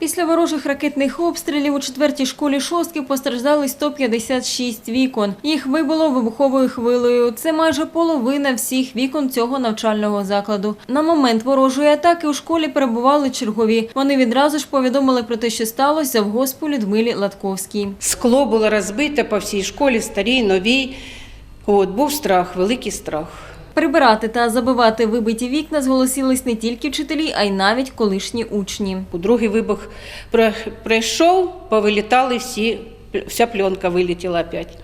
Після ворожих ракетних обстрілів у четвертій школі шостки постраждали 156 вікон. Їх вибило вибуховою хвилею. Це майже половина всіх вікон цього навчального закладу. На момент ворожої атаки у школі перебували чергові. Вони відразу ж повідомили про те, що сталося в госпу Людмилі Латковській. Скло було розбите по всій школі, старій, новій. От, був страх, великий страх. Прибирати та забивати вибиті вікна зголосились не тільки вчителі, а й навіть колишні учні. У другий вибух про- пройшов, повилітали всі, вся пленка вилетіла опять.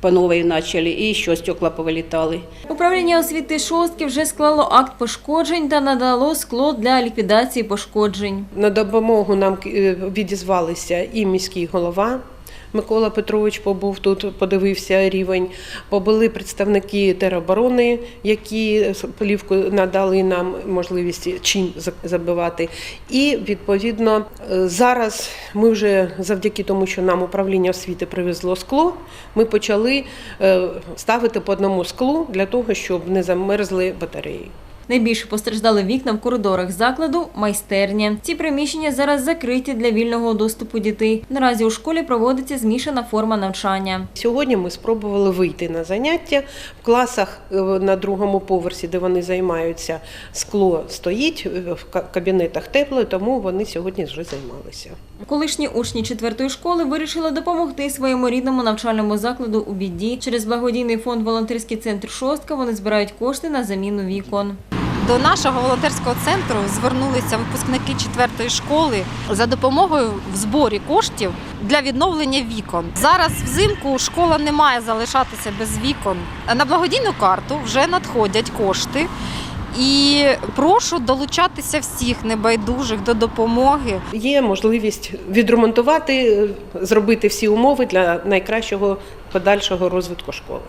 По новій почали, і ще стекла повилітали. Управління освіти шостки вже склало акт пошкоджень та надало скло для ліквідації пошкоджень. На допомогу нам е, відізвалися і міський голова. Микола Петрович побув тут, подивився рівень. Побули представники тероборони, які плівку надали нам можливість чим забивати. І відповідно е, зараз ми вже завдяки тому, що нам управління освіти привезло скло, ми почали е, ставити по одному склу для того, щоб не замерзли батареї. Найбільше постраждали вікна в коридорах закладу, майстерня. Ці приміщення зараз закриті для вільного доступу дітей. Наразі у школі проводиться змішана форма навчання. Сьогодні ми спробували вийти на заняття. В класах е, на другому поверсі, де вони займаються, скло стоїть, е, в кабінетах тепло, тому вони сьогодні вже займалися. Колишні учні четвертої школи вирішили допомогти своєму рідному навчальному закладу у біді. Через благодійний фонд Волонтерський центр Шостка вони збирають кошти на заміну вікон. До нашого волонтерського центру звернулися випускники четвертої школи за допомогою в зборі коштів для відновлення вікон. Зараз взимку школа не має залишатися без вікон. На благодійну карту вже надходять кошти. І прошу долучатися всіх небайдужих до допомоги. Є можливість відремонтувати, е, зробити всі умови для найкращого подальшого розвитку школи.